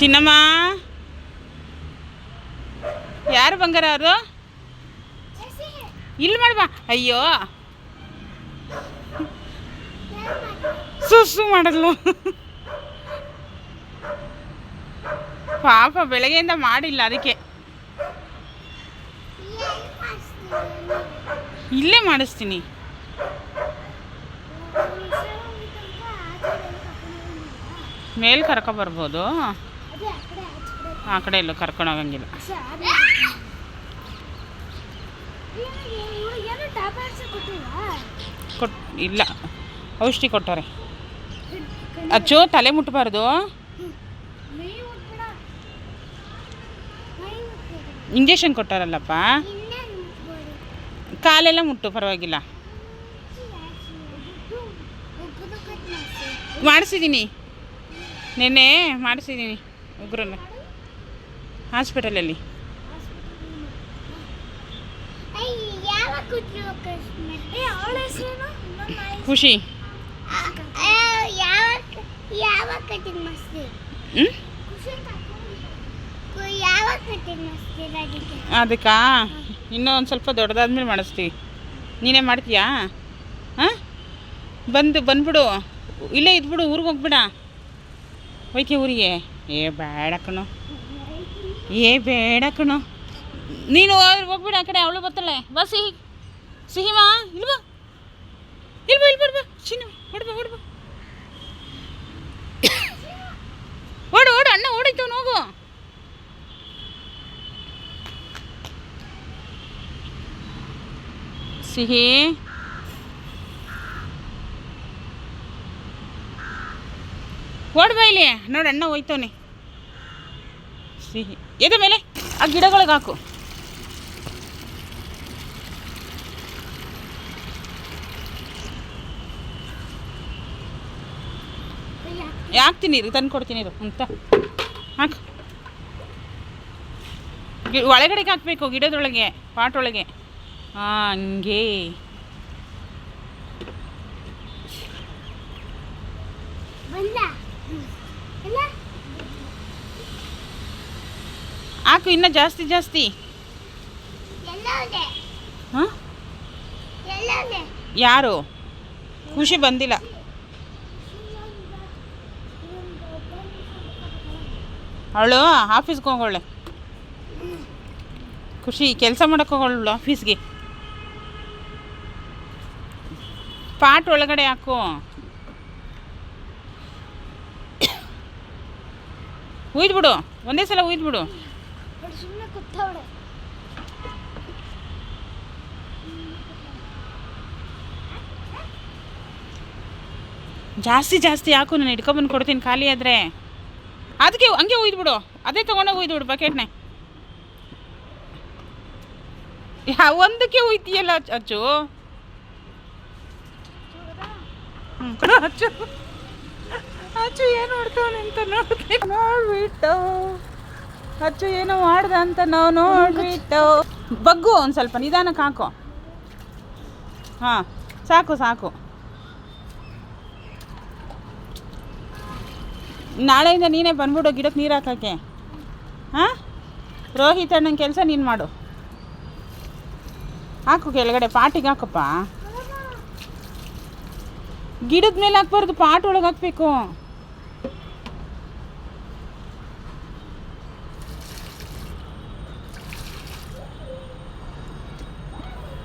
ಚಿನ್ನಮ್ಮ? ಯಾರು ಬಂಗಾರ ಅವರು ಇಲ್ಲಿ ಮಾಡ್ಬಾ ಅಯ್ಯೋ. ಸುಸ್ಸು ಮಾಡಲು ಪಾಪ ಬೆಳಗ್ಗೆಯಿಂದ ಮಾಡಿಲ್ಲ ಅದಕ್ಕೆ. ಇಲ್ಲೇ ಮಾಡಿಸ್ತೀನಿ. ಮೇಲ್ ಕರ್ಕೊ ಬರ್ಬೋದು. ಆ ಕಡೆ ಎಲ್ಲೂ ಕರ್ಕೊಂಡು ಹೋಗಂಗಿಲ್ಲ ಕೊಟ್, ಇಲ್ಲ. ಔಷಧಿ ಕೊಟ್ಟವ್ರೆ. ಅಚ್ಚು ತಲೆ ಮುಟ್ಟಬಾರ್ದು ಇಂಜೆಕ್ಷನ್ ಕೊಟ್ಟಾರಲ್ಲಪ್ಪ? ಕಾಲೆಲ್ಲ ಮುಟ್ಟು, ಪರವಾಗಿಲ್ಲ. ಮಾಡಿಸಿದ್ದೀನಿ ನೆನ್ನೆ ಮಾಡಿಸಿದ್ದೀನಿ ಉಗ್ರನ್ನ ಹಾಸ್ಪಿಟಲಲ್ಲಿ? ಖುಷಿ. ಅದಕ್ಕಾ? ಇನ್ನೂ ಒಂದು ಸ್ವಲ್ಪ ದೊಡ್ಡದಾದ್ಮೇಲೆ ಮಾಡಿಸ್ತೀವಿ ನೀನೇ ಮಾಡ್ತೀಯಾ? ಹಾಂ? ಬಂದು ಬಂದ್ಬಿಡು. ಇಲ್ಲೇ ಇದ್ಬಿಡು ಊರಿಗೆ ಹೋಗ್ಬಿಡ. ಹೋಯ್ತೀಯ ಊರಿಗೆ. ಏ ಬೇಡ ಏ ಬೇಡ ನೀನು ಹೋಗ್- ಹೋಗ್ಬಿಡು ಆ ಕಡೆ, ಅವಳು ಬರ್ತಾಳೆ. ಬಾ ಸಿಹಿ. ಸಿಹಿಮಾ ಇಲ್ವಾ ಇಲ್ವಾ ಇಲ್ಲಿ ಬರ್ಬಾ ಚಿನ್ನ ಹೊಡ್ಬಾ ಹೊಡ್ಬಾ ಓಡು ಓಡು, ಅಣ್ಣ ಓಡಿತು ಹೋಗು ಸಿಹಿ. ಓಡ್ಬಾ ಇಲ್ಲಿ. ನೋಡಿ, ಅಣ್ಣ ಹೋಯ್ತವನೆ. ಸಿಹಿ ಎದೆ ಮೇಲೆ ಆ ಗಿಡಗಳಿಗೆ ಹಾಕು. ಹಾಕ್ತೀನಿ ಇರು, ತಂದು ಕೊಡ್ತೀನಿ ಇರು, ಅಂತ. ಹಾಕು. ಒಳಗಡೆಗೆ ಹಾಕಬೇಕು, ಗಿಡದೊಳಗೆ ಪಾಟ್ ಒಳಗೆ ಹಾಂ ಹಂಗೆ. ಬಂದ ಇಲ್ಲ ಹಾಕು ಇನ್ನೂ ಜಾಸ್ತಿ ಜಾಸ್ತಿ. ಹಾಂ? ಯಾರು? ಖುಷಿ ಬಂದಿಲ್ಲ. ಅವಳು ಆಫೀಸ್ಗೆ ಹೋಗೋಳೆ. ಖುಷಿ ಕೆಲಸ ಮಾಡಕ್ಕೆ ಹೋಗೋಳು ಆಫೀಸ್ಗೆ. ಪಾಟ್ ಒಳಗಡೆ ಹಾಕು. ಉಯ್ದ್ಬಿಡು ಒಂದೇ ಸಲ ಉಯ್ದ್ಬಿಡು ಸುಮ್ಮನೆ ಕೂತವಳೆ. ಜಾಸ್ತಿ ಜಾಸ್ತಿ ಹಾಕು ನಾನು ಹಿಡ್ಕೊಂಬಂದು ಕೊಡ್ತೀನಿ ಖಾಲಿ ಆದರೆ. ಅದಕ್ಕೆ ಹಂಗೆ ಬಿಡು. ಅದೇ ತೊಗೊಂಡೋಗಿ ಬಿಡು ಬಕೆಟ್ನೆ. ಯಾವ ಒಂದಕ್ಕೆ ಒಯ್ತೀಯಲ್ಲ ಅಚ್ಚು- ಅಚ್ಚು? ಹ್ಮ್, ಕೊಡು ಅಚ್ಚು. ಅಚ್ಚು ಏನು ಮಾಡ್ತಾವನೆ ಅಂತ ನೋಡ್ತೀನಿ ನೋಡ್ಬಿಟ್ಟು. ಅಚ್ಚು ಏನೋ ಮಾಡ್ದ ಅಂತ ನಾವು ನೋಡ್ಬಿಟ್ಟು. ಬಗ್ಗು ಒಂದು ಸ್ವಲ್ಪ ನಿಧಾನಕ್ಕೆ ಹಾಕೋ. ಹಾಂ, ಸಾಕು ಸಾಕು. ನಾಳೆಯಿಂದ ನೀನೇ ಬಂದ್ಬಿಡು ಗಿಡಕ್ಕೆ ನೀರು ಹಾಕೋಕ್ಕೆ. ಹಾಂ? ರೋಹಿತ್ ಅಣ್ಣನ ಕೆಲಸ ನೀನು ಮಾಡು. ಹಾಕು ಕೆಳಗಡೆ, ಪಾಟಿಗೆ ಹಾಕಪ್ಪ. ಗಿಡದ ಮೇಲೆ ಹಾಕ್ಬಾರ್ದು, ಪಾಟ್ ಒಳಗೆ ಹಾಕ್ಬೇಕು.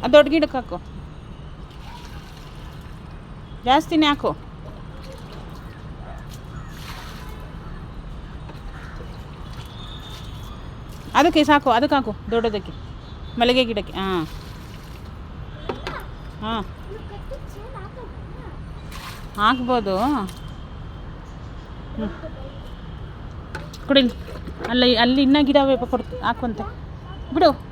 ಆ ದೊಡ್ಡ ಗಿಡಕ್ಕೆ ಹಾಕು ಜಾಸ್ತಿನೇ ಹಾಕು. ಅದಕ್ಕೆ ಸಾಕು, ಅದಕ್ಕೆ ಹಾಕು, ದೊಡ್ಡದಕ್ಕೆ. ಮಲ್ಲಿಗೆ ಗಿಡಕ್ಕೆ, ಹಾಂ. ಹಾಂ. ಹಾಕ್ಬೋದು. ಹ್ಞೂ ಕೊಡಿ ಅಲ್ಲಿ ಅಲ್ಲಿ ಇನ್ನೂ ಗಿಡ ಬೇಕು ಕೊಡ್ ಹಾಕುವಂತೆ. ಬಿಡು.